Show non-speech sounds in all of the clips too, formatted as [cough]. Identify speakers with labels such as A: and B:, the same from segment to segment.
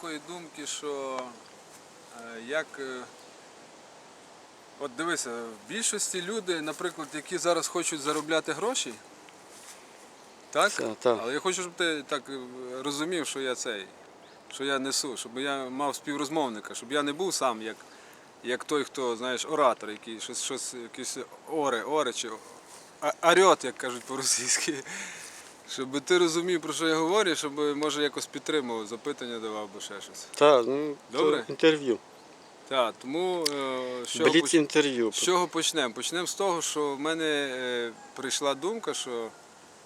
A: такої думки, що е, як. е, От дивися, в більшості люди, наприклад, які зараз хочуть заробляти гроші, так?
B: Це, так.
A: Але я хочу, щоб ти так е, розумів, що я цей, що я несу, щоб я мав співрозмовника, щоб я не був сам як, як той, хто, знаєш, оратор, який щось, щось якісь оре, оре чи арьот, як кажуть по-російськи. Щоб ти розумів, про що я говорю, щоб може якось підтримував, запитання давав або ще щось.
B: Так, ну,
A: Добре.
B: то інтерв'ю.
A: Так, тому е, з чого, поч...
B: інтерв'ю.
A: з чого почнемо? Почнемо з того, що в мене е, прийшла думка, що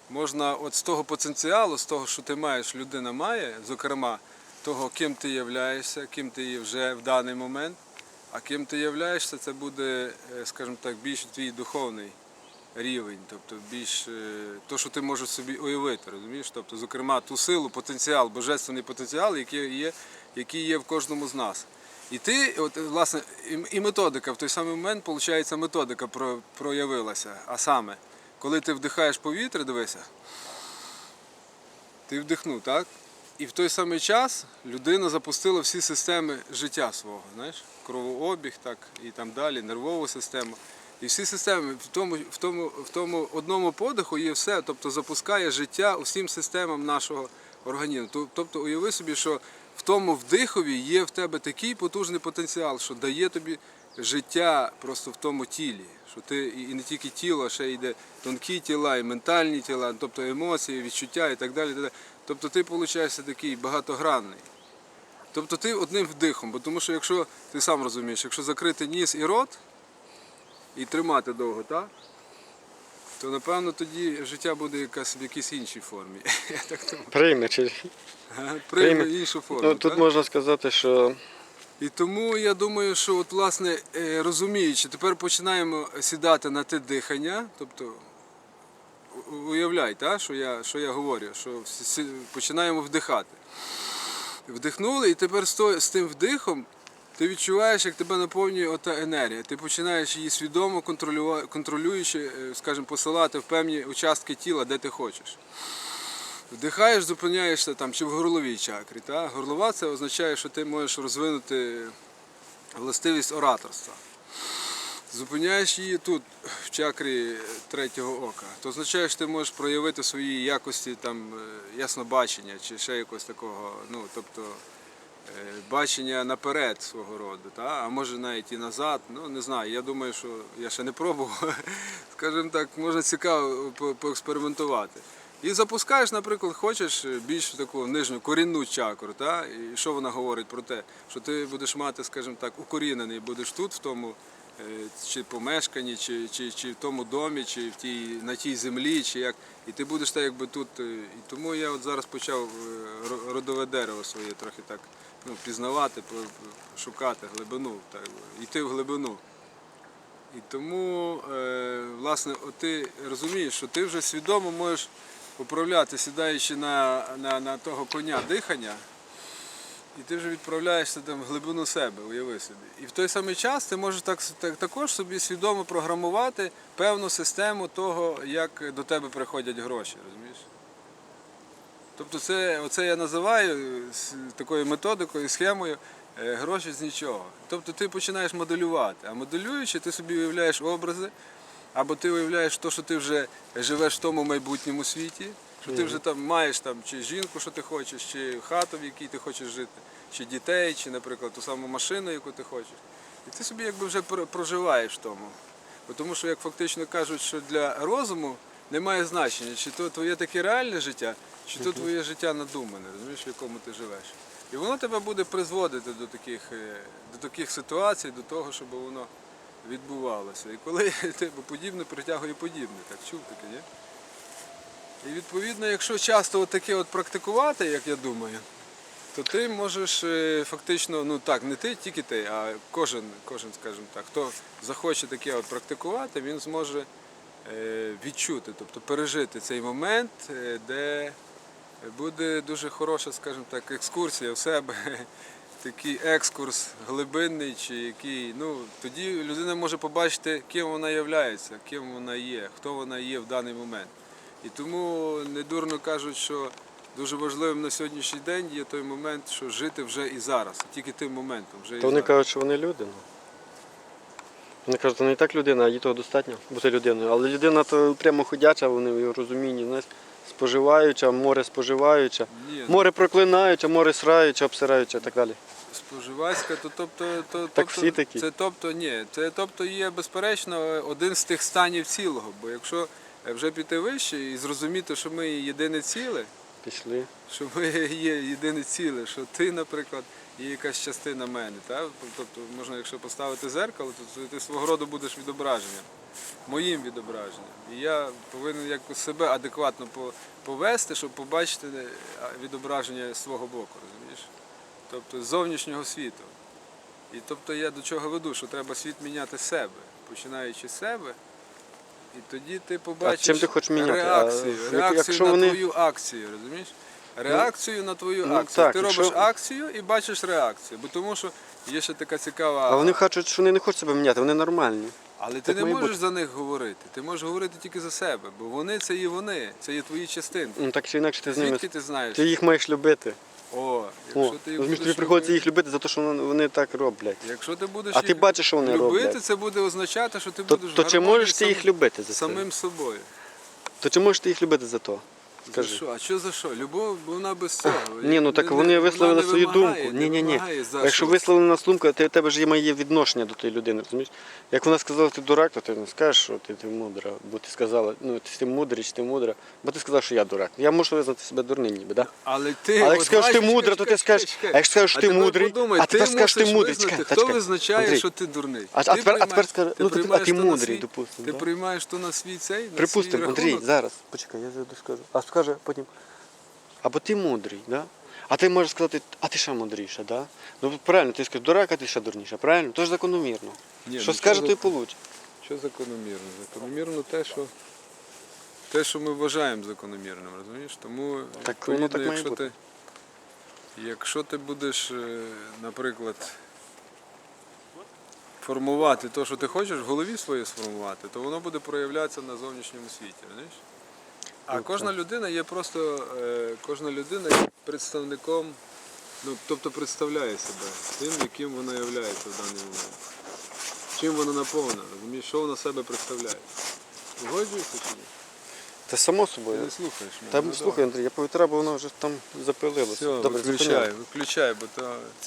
A: можна от з того потенціалу, з того, що ти маєш, людина має, зокрема, того, ким ти являєшся, ким ти є вже в даний момент, а ким ти являєшся, це буде, е, скажімо так, більш твій духовний рівень, тобто більш е, то, що ти можеш собі уявити, розумієш? Тобто, зокрема, ту силу, потенціал, божественний потенціал, який є, який є в кожному з нас. І ти, от, власне, і- методика в той самий момент, виходить, методика про- проявилася. А саме, коли ти вдихаєш повітря, дивися, ти вдихнув, так? І в той самий час людина запустила всі системи життя свого, знаєш, кровообіг, так, і там далі, нервову систему. І всі системи в тому, в тому, в тому одному подиху є все, тобто запускає життя усім системам нашого організму. Тобто уяви собі, що в тому вдихові є в тебе такий потужний потенціал, що дає тобі життя просто в тому тілі. Що ти і не тільки тіло, а ще йде тонкі тіла, і ментальні тіла, тобто емоції, відчуття і так далі. Тобто ти виходить такий багатогранний. Тобто ти одним вдихом, бо тому що якщо ти сам розумієш, якщо закрити ніс і рот і тримати довго, так? То напевно тоді життя буде якась в якійсь іншій формі. [laughs] Я так думаю.
B: Прийме. Чи...
A: Прийме іншу форму.
B: Ну, тут
A: так?
B: можна сказати, що
A: І тому я думаю, що от, власне, е, розуміючи, тепер починаємо сідати на те дихання, тобто у- уявляй, та, що, я, що я говорю, що всі- всі- починаємо вдихати. Вдихнули, і тепер з, то- з тим вдихом ти відчуваєш, як тебе наповнює ота енергія. Ти починаєш її свідомо контролюючи, е, скажімо, посилати в певні участки тіла, де ти хочеш. Вдихаєш, зупиняєшся там чи в горловій чакрі. Та? Горлова це означає, що ти можеш розвинути властивість ораторства. Зупиняєш її тут, в чакрі третього ока. То означає, що ти можеш проявити свої якості там, е, яснобачення чи ще якось такого, ну, тобто бачення наперед свого роду, та? а може навіть і назад. Ну не знаю. Я думаю, що я ще не пробував. [laughs] Скажімо так, можна цікаво поекспериментувати. І запускаєш, наприклад, хочеш більш таку нижню корінну чакру, та? і що вона говорить про те, що ти будеш мати, скажімо так, укорінений будеш тут, в тому е, чи помешканні, чи, чи, чи в тому домі, чи в тій, на тій землі, чи як. І ти будеш так, якби тут. е, І тому я от зараз почав е, родове дерево своє трохи так ну, пізнавати, шукати глибину, так, йти в глибину. І тому, е, власне, ти розумієш, що ти вже свідомо можеш управляти, сідаючи на, на, на того коня дихання, і ти вже відправляєшся там в глибину себе, уяви собі. І в той самий час ти можеш так, так, також собі свідомо програмувати певну систему того, як до тебе приходять гроші, розумієш? Тобто це, оце я називаю такою методикою, схемою е, гроші з нічого. Тобто ти починаєш моделювати, а моделюючи, ти собі уявляєш образи, або ти уявляєш те, що ти вже живеш в тому майбутньому світі, що ти вже там маєш там чи жінку, що ти хочеш, чи хату, в якій ти хочеш жити, чи дітей, чи, наприклад, ту саму машину, яку ти хочеш. І ти собі якби вже про- проживаєш в тому. Тому що, як фактично кажуть, що для розуму немає значення, чи то твоє таке реальне життя, чи то твоє життя надумане, розумієш, в якому ти живеш. І воно тебе буде призводити до таких, е, до таких ситуацій, до того, щоб воно відбувалося. І коли [laughs] ти бо подібне притягує подібне, так чув таке, ні? І відповідно, якщо часто от таке от практикувати, як я думаю, то ти можеш е, фактично, ну так, не ти, тільки ти, а кожен, кожен, скажімо так, хто захоче таке от практикувати, він зможе відчути, тобто пережити цей момент, е, де буде дуже хороша, скажімо так, екскурсія в себе, [laughs] такий екскурс глибинний, чи який, ну, тоді людина може побачити, ким вона є, ким вона є, хто вона є в даний момент. І тому недурно кажуть, що дуже важливим на сьогоднішній день є той момент, що жити вже і зараз, тільки тим моментом. Вже і
B: вони
A: зараз.
B: кажуть, що вони люди. Вони кажуть, вони і так людина, а їй того достатньо бути людиною. Але людина то прямо ходяча, вони в його розумінні, знаєш, споживаюча, море споживаюча,
A: Ні, ну,
B: море проклинаюча, море сраюча, обсираюча і так далі.
A: Споживацька, то тобто, то,
B: Так
A: тобто,
B: всі такі.
A: Це тобто, ні, це тобто є безперечно один з тих станів цілого. Бо якщо вже піти вище і зрозуміти, що ми єдине ціле,
B: Пішли.
A: що ми є єдине ціле, що ти, наприклад, є якась частина мене. Та? Тобто, можна, якщо поставити зеркало, то ти свого роду будеш відображенням, моїм відображенням. І я повинен якось себе адекватно повести, щоб побачити е, відображення свого боку, розумієш? Тобто з зовнішнього світу. І тобто я до чого веду, що треба світ міняти себе, починаючи з себе. І тоді ти побачиш
B: чим ти хочеш міняти?
A: реакцію,
B: А,
A: реакцію
B: якщо
A: на
B: вони-
A: твою акцію, розумієш? Реакцію на твою
B: ну,
A: акцію.
B: так,
A: ти робиш
B: якщо-
A: акцію і бачиш реакцію. Бо тому що є ще така цікава.
B: А вони кажуть, що вони не хочуть себе міняти, вони нормальні.
A: Але ти не можеш
B: бути.
A: за них говорити. Ти можеш говорити тільки за себе, бо вони це є вони, це є твої частинки.
B: Ну так чи інакше ти з ними.
A: Звідки ти знаєш?
B: Ти їх маєш любити.
A: О,
B: О,
A: ти їх
B: розумієш, тобі
A: будеш
B: приходиться
A: любити-
B: їх любити за те, що вони- вони так роблять.
A: Якщо ти будеш
B: А ти
A: їх
B: бачиш, що вони
A: любити,
B: роблять.
A: це буде означати, що ти
B: То,
A: будеш
B: то чи можеш ти
A: сам-
B: їх любити за це?
A: самим собою.
B: То чи можеш ти їх любити за то?
A: За що? А що за що? Любов, вона без цього.
B: Ні, ну так вони висловили
A: вона не
B: свою
A: вимагає,
B: думку.
A: не
B: Ні, ні, ні.
A: вимагає за
B: Якщо
A: щось.
B: висловлена думка, то у тебе ж є моє відношення до тієї людини, розумієш? Як вона сказала, ти дурак, то ти не скажеш, що ти, ти мудра. Бо ти сказала, ну ти, ти мудрий, чи ти мудра, бо ти сказав, що я дурак. Я можу визнати себе дурним, ніби, так? Да?
A: Але ти,
B: Але як скажеш, ти мудра, то ти
A: чекай,
B: скажеш,
A: чекай.
B: а як скажеш, ти
A: тепер
B: мудрий,
A: подумай,
B: а тепер
A: ти
B: скажеш, ти
A: мусиш
B: мудрий.
A: визнати,
B: Чекай,
A: Хто
B: чекай.
A: визначає,
B: Андрій.
A: що ти дурний?
B: А- а
A: Ти
B: тепер- а тепер скажи, ну, ти- а
A: приймаєш
B: ти
A: то на
B: мудрий,
A: свій-
B: допустим,
A: Ти
B: да?
A: приймаєш то на свій цей, на свій
B: Припустимо, Андрій,
A: рахунок.
B: зараз, почекай, я завжди скажу. А скаже потім, або ти мудрий, да? а ти можеш сказати, а ти ще мудріша, да? Ну правильно, ти скажеш, дурак, а ти ще дурніша, правильно? Тож закономірно.
A: Ні,
B: що
A: ну,
B: скаже, то й получить.
A: Що закономірно? Закономірно те, що те, що ми вважаємо закономірним, розумієш? Тому
B: Так воно так має
A: якщо
B: бути.
A: ти, якщо ти будеш, е, наприклад, формувати те, що ти хочеш, в голові своїй сформувати, то воно буде проявлятися на зовнішньому світі, розумієш? А
B: Ну,
A: кожна людина є просто, е, кожна людина є представником, ну, тобто представляє себе тим, яким вона є в даний момент. Чим вона наповнена, розумієш, що вона себе представляє. Погоджуєшся чи ні?
B: Та само
A: Ти
B: собою.
A: не слухаєш мене.
B: Та
A: Ну,
B: слухай, Андрій, я повітря, бо воно вже там запилилося.
A: Все,
B: Добре,
A: виключай, виключай, бо то